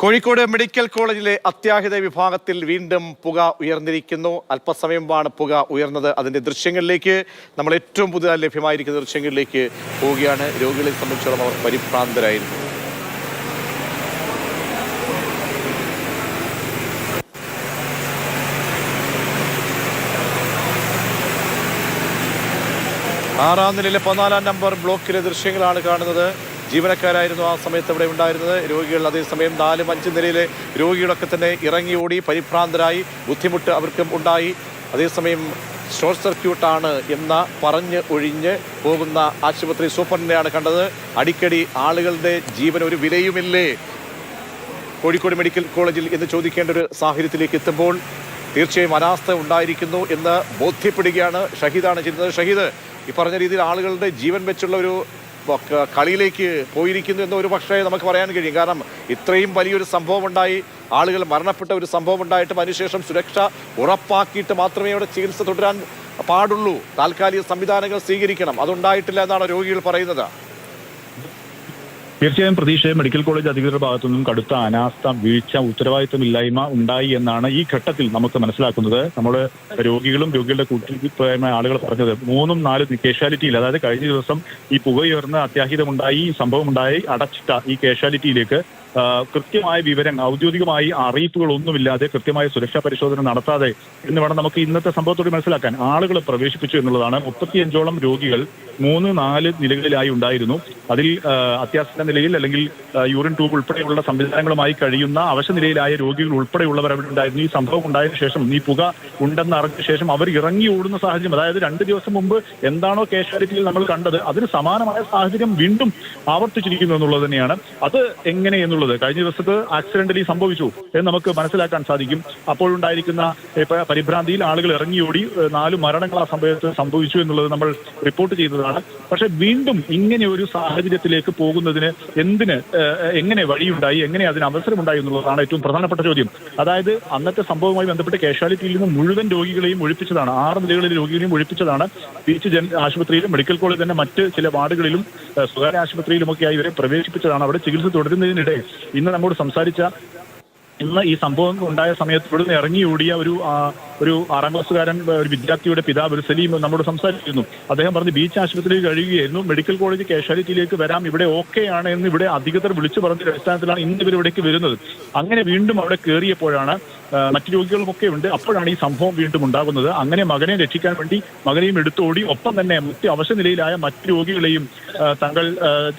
Kozhikode medical കോളേജിലെ അത്യാഹിത വിഭാഗത്തിൽ വീണ്ടും പുക ഉയർന്നിരിക്കുന്നു. അല്പസമയമാണ് പുക ഉയർന്നത്. അതിന്റെ ദൃശ്യങ്ങളിലേക്ക് നമ്മൾ ഏറ്റവും പുതുതായി ലഭ്യമായിരിക്കുന്ന ദൃശ്യങ്ങളിലേക്ക് പോവുകയാണ്. രോഗികളെ സംബന്ധിച്ചിടത്തോളം അവർ പരിഭ്രാന്തരായിരുന്നു. ആറാം നിലയിലെ പതിനാലാം നമ്പർ ബ്ലോക്കിലെ ദൃശ്യങ്ങളാണ് കാണുന്നത്. ജീവനക്കാരായിരുന്നു ആ സമയത്ത് ഇവിടെ ഉണ്ടായിരുന്നത്. രോഗികൾ അതേസമയം നാലും അഞ്ചും നിലയിലെ രോഗികളൊക്കെ തന്നെ ഇറങ്ങി ഓടി പരിഭ്രാന്തരായി ബുദ്ധിമുട്ട് അവർക്കും ഉണ്ടായി. അതേസമയം ഷോർട്ട് സർക്യൂട്ടാണ് എന്ന പറഞ്ഞ് ഒഴിഞ്ഞ് പോകുന്ന ആശുപത്രി സൂപ്രണ്ടിനെയാണ് കണ്ടത്. അടിക്കടി ആളുകളുടെ ജീവൻ ഒരു വിലയുമില്ലേ? കോഴിക്കോട് മെഡിക്കൽ കോളേജിൽ എന്ന് ചോദിക്കേണ്ട ഒരു സാഹചര്യത്തിലേക്ക് എത്തുമ്പോൾ തീർച്ചയായും അനാസ്ഥ ഉണ്ടായിരിക്കുന്നു എന്ന് ബോധ്യപ്പെടുകയാണ് ഷഹീദാണ് ചെയ്യുന്നത്. ഷഹീദ് ഈ പറഞ്ഞ രീതിയിൽ ആളുകളുടെ ജീവൻ വെച്ചുള്ള ഒരു കളിയിലേക്ക് പോയിരിക്കുന്നു എന്ന് ഒരു പക്ഷേ നമുക്ക് പറയാൻ കഴിയും. കാരണം ഇത്രയും വലിയൊരു സംഭവം ഉണ്ടായി ആളുകൾ മരണപ്പെട്ട ഒരു സംഭവം ഉണ്ടായിട്ടും അതിനുശേഷം സുരക്ഷ ഉറപ്പാക്കിയിട്ട് മാത്രമേ അവിടെ ചികിത്സ തുടരാൻ പാടുള്ളൂ. താൽക്കാലിക സംവിധാനങ്ങൾ സ്വീകരിക്കണം. അതുണ്ടായിട്ടില്ല എന്നാണ് രോഗികൾ പറയുന്നത്. തീർച്ചയായും പ്രതീക്ഷയെ മെഡിക്കൽ കോളേജ് അധികൃതരുടെ ഭാഗത്തു നിന്നും കടുത്ത അനാസ്ഥ വീഴ്ച ഉത്തരവാദിത്വമില്ലായ്മ ഉണ്ടായി എന്നാണ് ഈ ഘട്ടത്തിൽ നമുക്ക് മനസ്സിലാക്കുന്നത്. നമ്മൾ രോഗികളും രോഗികളുടെ കൂട്ടിപ്പോയ ആളുകൾ പറഞ്ഞത് മൂന്നും നാലും കേഷ്വാലിറ്റിയിൽ അതായത് കഴിഞ്ഞ ദിവസം ഈ പുകയുയർന്ന അത്യാഹിതമുണ്ടായി സംഭവം സംഭവമുണ്ടായി അടച്ചിട്ട ഈ കേഷ്വാലിറ്റിയിലേക്ക് കൃത്യമായ വിവരങ്ങൾ ഔദ്യോഗികമായി അറിയിപ്പുകളൊന്നുമില്ലാതെ കൃത്യമായ സുരക്ഷാ പരിശോധന നടത്താതെ എന്ന് വേണം നമുക്ക് ഇന്നത്തെ സംഭവത്തോട് മനസ്സിലാക്കാൻ. ആളുകൾ പ്രവേശിപ്പിച്ചു എന്നുള്ളതാണ്. മുപ്പത്തിയഞ്ചോളം രോഗികൾ മൂന്ന് നാല് നിലകളിലായി ഉണ്ടായിരുന്നു. അതിൽ അത്യാസന്ന നിലയിൽ അല്ലെങ്കിൽ യൂറിൻ ട്യൂബ് ഉൾപ്പെടെയുള്ള സംവിധാനങ്ങളുമായി കഴിയുന്ന അവശ നിലയിലായ രോഗികൾ ഉൾപ്പെടെയുള്ളവർ അവിടെ ഉണ്ടായിരുന്നു. ഈ സംഭവം ഉണ്ടായതിനു ശേഷം ഈ പുക ഉണ്ടെന്ന് അറിഞ്ഞ ശേഷം അവർ ഇറങ്ങി ഓടുന്ന സാഹചര്യം അതായത് രണ്ട് ദിവസം മുമ്പ് എന്താണോ കേഷ്വാലിറ്റിയിൽ നമ്മൾ കണ്ടത് അതിന് സമാനമായ സാഹചര്യം വീണ്ടും ആവർത്തിച്ചിരിക്കുന്നു എന്നുള്ളത് തന്നെയാണ്. അത് എങ്ങനെ എന്നുള്ളത് കഴിഞ്ഞ ദിവസത്ത് ആക്സിഡന്റലി സംഭവിച്ചു എന്ന് നമുക്ക് മനസ്സിലാക്കാൻ സാധിക്കും. അപ്പോഴുണ്ടായിരിക്കുന്ന പരിഭ്രാന്തിയിൽ ആളുകൾ ഇറങ്ങിയോടി നാല് മരണങ്ങൾ ആ സമയത്ത് സംഭവിച്ചു എന്നുള്ളത് നമ്മൾ റിപ്പോർട്ട് ചെയ്തതാണ്. പക്ഷെ വീണ്ടും ഇങ്ങനെ ഒരു സാഹചര്യത്തിലേക്ക് പോകുന്നതിന് എന്തിന് എങ്ങനെ വഴിയുണ്ടായി എങ്ങനെ അതിന് അവസരമുണ്ടായി എന്നുള്ളതാണ് ഏറ്റവും പ്രധാനപ്പെട്ട ചോദ്യം. അതായത് അന്നത്തെ സംഭവവുമായി ബന്ധപ്പെട്ട് കാഷ്വാലിറ്റിയിൽ നിന്ന് മുഴുവൻ രോഗികളെയും ഒഴിപ്പിച്ചതാണ്. ആറ് നിലകളിൽ രോഗികളെയും ഒഴിപ്പിച്ചതാണ്. ബീച്ച് ജൻ ആശുപത്രിയിലും മെഡിക്കൽ കോളേജ് തന്നെ മറ്റ് ചില വാർഡുകളിലും സ്വകാര്യ ആശുപത്രിയിലുമൊക്കെയായി ഇവരെ പ്രവേശിപ്പിച്ചതാണ്. അവിടെ ചികിത്സ തുടരുന്നതിനിടെ ഇന്ന് നമ്മോട് സംസാരിച്ച ഇന്ന് ഈ സംഭവം ഉണ്ടായ സമയത്ത് ഇവിടുന്ന് ഇറങ്ങി ഓടിയ ഒരു ഒരു ആറാം ക്ലാസ്സുകാരൻ ഒരു വിദ്യാർത്ഥിയുടെ പിതാവ് ഒരു സലീം നമ്മോട് സംസാരിക്കുന്നു അദ്ദേഹം പറഞ്ഞ് ബീച്ച് ആശുപത്രിയിൽ കഴിയുകയായിരുന്നു. മെഡിക്കൽ കോളേജ് കാഷ്വാലിറ്റിയിലേക്ക് വരാം. ഇവിടെ ഓക്കെ ആണ് എന്ന് ഇവിടെ അധികൃതർ വിളിച്ചു പറഞ്ഞ അടിസ്ഥാനത്തിലാണ് ഇന്ന് ഇവർ ഇവിടേക്ക് വരുന്നത്. അങ്ങനെ വീണ്ടും അവിടെ കയറിയപ്പോഴാണ് മറ്റു രോഗികൾക്കൊക്കെ ഉണ്ട് അപ്പോഴാണ് ഈ സംഭവം വീണ്ടും ഉണ്ടാകുന്നത്. അങ്ങനെ മകനെ രക്ഷിക്കാൻ വേണ്ടി മകനെയും എടുത്തോടി ഒപ്പം തന്നെ മറ്റ് അവശ്യ നിലയിലായ മറ്റു രോഗികളെയും തങ്ങൾ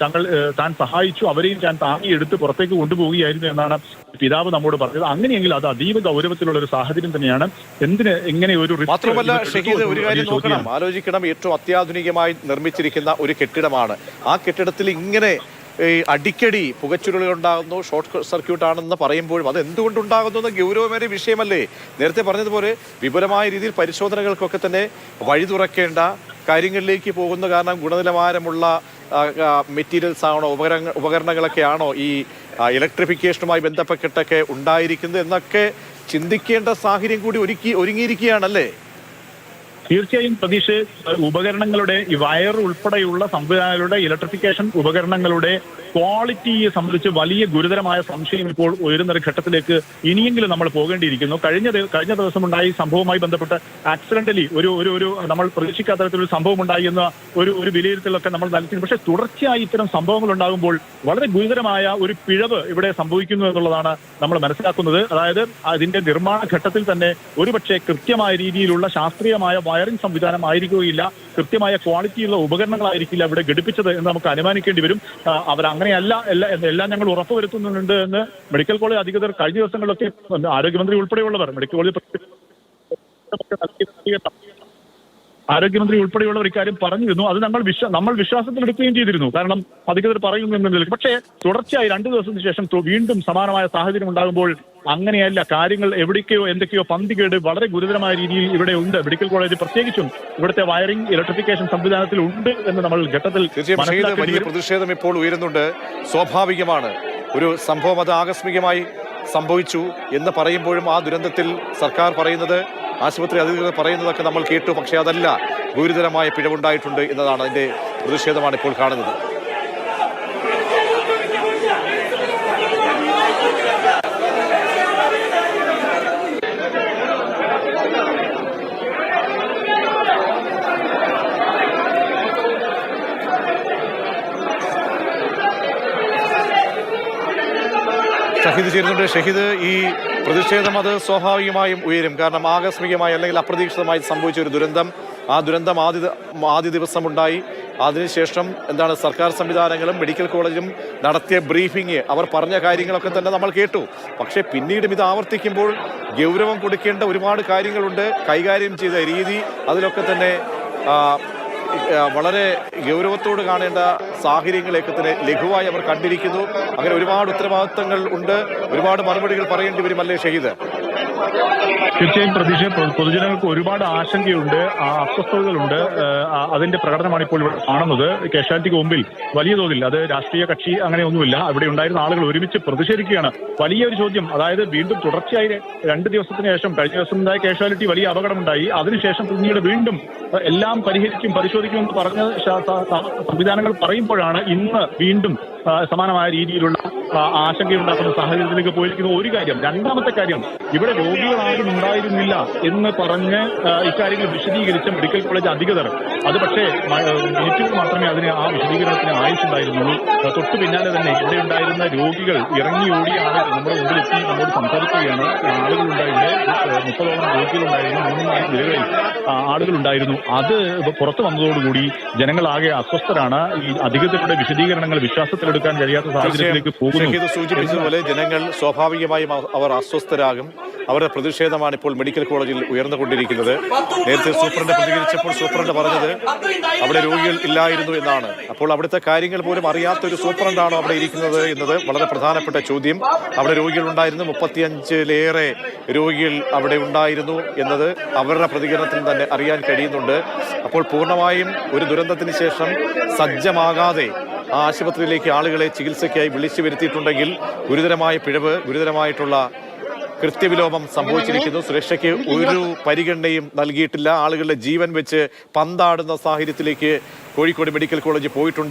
തങ്ങൾ താൻ സഹായിച്ചു. അവരെയും താൻ താങ്ങിയെടുത്ത് പുറത്തേക്ക് കൊണ്ടുപോവുകയായിരുന്നു എന്നാണ് പിതാവ് നമ്മോട് പറഞ്ഞത്. അങ്ങനെയെങ്കിൽ അത് അതീവ ഗൗരവത്തിലുള്ള ഒരു സാഹചര്യം തന്നെയാണ്. എന്തിന് എങ്ങനെ ഒരു മാത്രമല്ല ഷഹീദ് ഒരു കാര്യം നോക്കണം. ആലോചിക്കണം. ഏറ്റവും അത്യാധുനികമായി നിർമ്മിച്ചിരിക്കുന്ന ഒരു കെട്ടിടമാണ്. ആ കെട്ടിടത്തിൽ ഇങ്ങനെ ഈ അടിക്കടി പുകച്ചുരുളുകൾ ഉണ്ടാകുന്നു ഷോർട്ട് സർക്യൂട്ട് ആണെന്ന് പറയുമ്പോഴും അത് എന്തുകൊണ്ടുണ്ടാകുന്നു എന്ന ഗൗരവമേറിയ വിഷയമല്ലേ? നേരത്തെ പറഞ്ഞതുപോലെ വിപുലമായ രീതിയിൽ പരിശോധനകൾക്കൊക്കെ തന്നെ വഴി തുറക്കേണ്ട കാര്യങ്ങളിലേക്ക് പോകുന്ന കാരണം ഗുണനിലവാരമുള്ള മെറ്റീരിയൽസ് ആണോ ഉപകരണ ഉപകരണങ്ങളൊക്കെ ആണോ ഈ ഇലക്ട്രിഫിക്കേഷനുമായി ബന്ധപ്പെട്ടൊക്കെ ഉണ്ടായിരിക്കുന്നത് എന്നൊക്കെ ചിന്തിക്കേണ്ട സാഹചര്യം കൂടി ഒരുക്കി ഒരുങ്ങിയിരിക്കുകയാണല്ലേ? തീർച്ചയായും പ്രതീക്ഷ ഉപകരണങ്ങളുടെ ഈ വയർ ഉൾപ്പെടെയുള്ള സംവിധാനങ്ങളുടെ ഇലക്ട്രിഫിക്കേഷൻ ഉപകരണങ്ങളുടെ ക്വാളിറ്റിയെ സംബന്ധിച്ച് വലിയ ഗുരുതരമായ സംശയം ഇപ്പോൾ ഉയരുന്ന ഒരു ഘട്ടത്തിലേക്ക് ഇനിയെങ്കിലും നമ്മൾ പോകേണ്ടിയിരിക്കുന്നു. കഴിഞ്ഞ കഴിഞ്ഞ ദിവസം ഉണ്ടായി സംഭവവുമായി ബന്ധപ്പെട്ട് ആക്സിഡന്റലി ഒരു ഒരു ഒരു നമ്മൾ പ്രതീക്ഷിക്കാത്ത തരത്തിലൊരു സംഭവം ഉണ്ടായി എന്ന ഒരു ഒരു വിലയിരുത്തലൊക്കെ നമ്മൾ നൽകിയിരുന്നു പക്ഷേ തുടർച്ചയായി ഇത്തരം സംഭവങ്ങൾ ഉണ്ടാകുമ്പോൾ വളരെ ഗുരുതരമായ ഒരു പിഴവ് ഇവിടെ സംഭവിക്കുന്നു എന്നുള്ളതാണ് നമ്മൾ മനസ്സിലാക്കുന്നത്. അതായത് അതിന്റെ നിർമ്മാണ ഘട്ടത്തിൽ തന്നെ ഒരുപക്ഷെ കൃത്യമായ രീതിയിലുള്ള ശാസ്ത്രീയമായ വയറിംഗ് സംവിധാനം ആയിരിക്കുകയില്ല കൃത്യമായ ക്വാളിറ്റിയുള്ള ഉപകരണങ്ങളായിരിക്കില്ല ഇവിടെ ഘടിപ്പിച്ചത് എന്ന് നമുക്ക് അനുമാനിക്കേണ്ടി വരും. അവരങ്ങനെയല്ല എല്ലാ എല്ലാം ഞങ്ങൾ ഉറപ്പുവരുത്തുന്നുണ്ട് എന്ന് മെഡിക്കൽ കോളേജ് അധികൃതർ കഴിഞ്ഞ ദിവസങ്ങളിലൊക്കെ ആരോഗ്യമന്ത്രി ഉൾപ്പെടെയുള്ളവർ മെഡിക്കൽ കോളേജ് ആരോഗ്യമന്ത്രി ഉൾപ്പെടെയുള്ളവർ ഇക്കാര്യം പറഞ്ഞിരുന്നു അത് നമ്മൾ വിശ്വ നമ്മൾ വിശ്വാസത്തിലെടുക്കുകയും ചെയ്തിരുന്നു. കാരണം അധികൃതർ പറയുന്നു എന്നതിൽ പക്ഷേ തുടർച്ചയായി രണ്ടു ദിവസത്തിന് ശേഷം വീണ്ടും സമാനമായ സാഹചര്യം ഉണ്ടാകുമ്പോൾ അങ്ങനെയല്ല. കാര്യങ്ങൾ എവിടേക്കോ എന്തൊക്കെയോ പന്തികേട് വളരെ ഗുരുതരമായ രീതിയിൽ ഇവിടെ ഉണ്ട്. മെഡിക്കൽ കോളേജ് പ്രത്യേകിച്ചും ഇവിടുത്തെ വയറിംഗ് ഇലക്ട്രിഫിക്കേഷൻ സംവിധാനത്തിൽ ഉണ്ട് എന്ന് നമ്മൾ ഘട്ടത്തിൽ വലിയ പ്രതിഷേധം ഇപ്പോൾ ഉയരുന്നുണ്ട്. സ്വാഭാവികമാണ്. ഒരു സംഭവം അത് ആകസ്മികമായി സംഭവിച്ചു എന്ന് പറയുമ്പോഴും ആ ദുരന്തത്തിൽ സർക്കാർ പറയുന്നത് ആശുപത്രി അധികൃതർ പറയുന്നതൊക്കെ നമ്മൾ കേട്ടു പക്ഷേ അതല്ല ഗുരുതരമായ പിഴവുണ്ടായിട്ടുണ്ട് എന്നതാണ് അതിന്റെ പ്രതിഷേധമാണ് ഇപ്പോൾ കാണുന്നത്. ഷഹീദ് ചേരുന്നുണ്ട് ഷഹീദ് ഈ പ്രതിഷേധം അത് സ്വാഭാവികമായും ഉയരും. കാരണം ആകസ്മികമായി അല്ലെങ്കിൽ അപ്രതീക്ഷിതമായി സംഭവിച്ച ഒരു ദുരന്തം. ആ ദുരന്തം ആദ്യ ആദ്യ ദിവസമുണ്ടായി. അതിനുശേഷം എന്താണ് സർക്കാർ സംവിധാനങ്ങളും മെഡിക്കൽ കോളേജും നടത്തിയ ബ്രീഫിംഗ് അവർ പറഞ്ഞ കാര്യങ്ങളൊക്കെ തന്നെ നമ്മൾ കേട്ടു. പക്ഷേ പിന്നീടും ഇത് ആവർത്തിക്കുമ്പോൾ ഗൗരവം കൊടുക്കേണ്ട ഒരുപാട് കാര്യങ്ങളുണ്ട്. കൈകാര്യം ചെയ്ത രീതി അതിലൊക്കെ തന്നെ വളരെ ഗൗരവത്തോട് കാണേണ്ട സാഹചര്യങ്ങളെയൊക്കെ തന്നെ ലഘുവായി അവർ കണ്ടിരിക്കുന്നു. അങ്ങനെ ഒരുപാട് ഉത്തരവാദിത്തങ്ങൾ ഉണ്ട്. ഒരുപാട് മറുപടികൾ പറയേണ്ടി വരും അല്ലേ ഷഹീദ്? തീർച്ചയായും പ്രതീക്ഷ. പൊതുജനങ്ങൾക്ക് ഒരുപാട് ആശങ്കയുണ്ട് ആ, അസ്വസ്ഥതകളുണ്ട്. അതിന്റെ പ്രകടനമാണ് ഇപ്പോൾ ഇവിടെ കാണുന്നത്. കേശാലിറ്റിക്ക് മുമ്പിൽ വലിയ തോതിൽ അത് രാഷ്ട്രീയ കക്ഷി അങ്ങനെയൊന്നുമില്ല. അവിടെ ഉണ്ടായിരുന്ന ആളുകൾ ഒരുമിച്ച് പ്രതിഷേധിക്കുകയാണ്. വലിയൊരു ചോദ്യം അതായത് വീണ്ടും തുടർച്ചയായി രണ്ട് ദിവസത്തിന് ശേഷം കഴിഞ്ഞ ദിവസം ഉണ്ടായ കാഷ്വാലിറ്റി വലിയ അപകടമുണ്ടായി. അതിനുശേഷം പിന്നീട് വീണ്ടും എല്ലാം പരിഹരിക്കും പരിശോധിക്കും എന്ന് പറഞ്ഞ സംവിധാനങ്ങൾ പറയുമ്പോഴാണ് ഇന്ന് വീണ്ടും സമാനമായ രീതിയിലുള്ള ആശങ്കയുണ്ടാക്കുന്ന സാഹചര്യത്തിലേക്ക് പോയിരിക്കുന്ന ഒരു കാര്യം രണ്ടാമത്തെ കാര്യം ഇവിടെ രോഗികളാരും ഉണ്ടായിരുന്നില്ല എന്ന് പറഞ്ഞ് ഇക്കാര്യങ്ങൾ വിശദീകരിച്ച മെഡിക്കൽ കോളേജ് അധികൃതർ. അത് പക്ഷേ മിനിറ്റുകൾ മാത്രമേ അതിന് ആ വിശദീകരണത്തിന് ആയിട്ടുണ്ടായിരുന്നുള്ളൂ തൊട്ടു പിന്നാലെ തന്നെ ഇവിടെ ഉണ്ടായിരുന്ന രോഗികൾ ഇറങ്ങി ഓടിയാണ് നമ്മുടെ മുമ്പിലെത്തി നമ്മോട് സംസാരിക്കുകയാണ്. ഏ, മുപ്പതോളം രോഗികളുണ്ടായിരുന്നു മൂന്ന് നാല് നിലകളിൽ ആളുകൾ ഉണ്ടായിരുന്നു. അത് പുറത്തു വന്നതോടുകൂടി ജനങ്ങളാകെ അസ്വസ്ഥരാണ്. ഈ അധികൃതരുടെ വിശദീകരണങ്ങൾ വിശ്വാസത്തിലെടുക്കാൻ കഴിയാത്ത സാഹചര്യത്തിലേക്ക് പോകുന്നു. സൂചിപ്പിച്ചതുപോലെ ജനങ്ങൾ സ്വാഭാവികമായും അവ- അവർ അസ്വസ്ഥരാകും. അവരുടെ പ്രതിഷേധമാണ് ഇപ്പോൾ മെഡിക്കൽ കോളേജിൽ ഉയർന്നുകൊണ്ടിരിക്കുന്നത്. നേരത്തെ സൂപ്രണ്ട് പ്രതികരിച്ചപ്പോൾ സൂപ്രണ്ട് പറഞ്ഞത് അവിടെ രോഗികൾ ഇല്ലായിരുന്നു എന്നാണ്. അപ്പോൾ അവിടുത്തെ കാര്യങ്ങൾ പോലും അറിയാത്ത ഒരു സൂപ്രണ്ടാണോ അവിടെ ഇരിക്കുന്നത് എന്നത് വളരെ പ്രധാനപ്പെട്ട ചോദ്യം. അവിടെ രോഗികൾ ഉണ്ടായിരുന്നു. മുപ്പത്തിയഞ്ചിലേറെ രോഗികൾ അവിടെ ഉണ്ടായിരുന്നു എന്നത് അവരുടെ പ്രതികരണത്തിൽ തന്നെ അറിയാൻ കഴിയുന്നുണ്ട്. അപ്പോൾ പൂർണമായും ഒരു ദുരന്തത്തിന് ശേഷം സജ്ജമാകാതെ ആശുപത്രിയിലേക്ക് ആളുകളെ ചികിത്സയ്ക്കായി വിളിച്ചു വരുത്തിയിട്ടുണ്ടെങ്കിൽ ഗുരുതരമായ പിഴവ് ഗുരുതരമായിട്ടുള്ള കൃത്യവിലോപം സംഭവിച്ചിരിക്കുന്നു. സുരക്ഷയ്ക്ക് ഒരു പരിഗണനയും നൽകിയിട്ടില്ല. ആളുകളുടെ ജീവൻ വെച്ച് പന്താടുന്ന സാഹചര്യത്തിലേക്ക് കോഴിക്കോട് മെഡിക്കൽ കോളേജ് പോയിട്ടുണ്ട്.